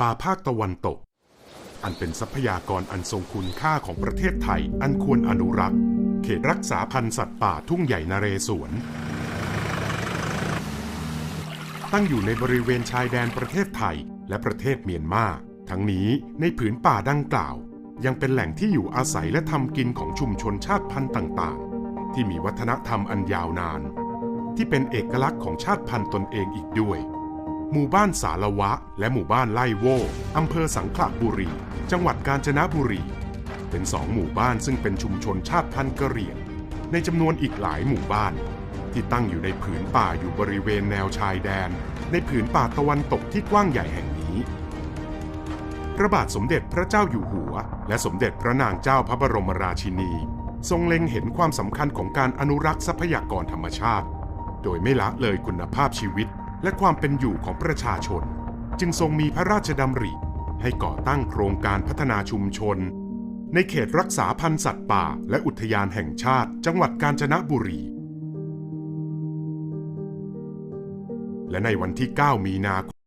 ป่าภาคตะวันตก อันเป็นทรัพยากรอันทรงคุณค่าของประเทศไทยอันควรอนุรักษ์ เขตรักษาพันธุ์สัตว์ป่าทุ่งใหญ่นเรศวร ตั้งอยู่ในบริเวณชายแดนประเทศไทยและประเทศเมียนมา ทั้งนี้ในผืนป่าดังกล่าว ยังเป็นแหล่งที่อยู่อาศัยและทำกินของชุมชนชาติพันธุ์ต่างๆ ที่มีวัฒนธรรมอันยาวนาน ที่เป็นเอกลักษณ์ของชาติพันธุ์ตนเองอีกด้วย หมู่บ้านสารวะ และหมู่บ้านไล่โวอำเภอสังขละบุรี จังหวัดกาญจนบุรี เป็นสองหมู่บ้านซึ่งเป็นชุมชนชาติพันธุ์กะเหรี่ยง ในจำนวนอีกหลายหมู่บ้าน ที่ตั้งอยู่ในผืนป่าอยู่บริเวณแนวชายแดน ในผืนป่าตะวันตกที่กว้างใหญ่แห่งนี้ พระบาทสมเด็จพระเจ้าอยู่หัว และสมเด็จพระนางเจ้าพระบรมราชินี ทรงเล็งเห็นความสำคัญของการอนุรักษ์ทรัพยากรธรรมชาติ โดยไม่ละเลยคุณภาพชีวิต และความเป็นอยู่ของประชาชน จึงทรงมีพระราชดำริให้ก่อตั้งโครงการพัฒนาชุมชน ในเขตรักษาพันธุ์สัตว์ป่า และอุทยานแห่งชาติ จังหวัดกาญจนบุรี และในวันที่ 9 มีนาคม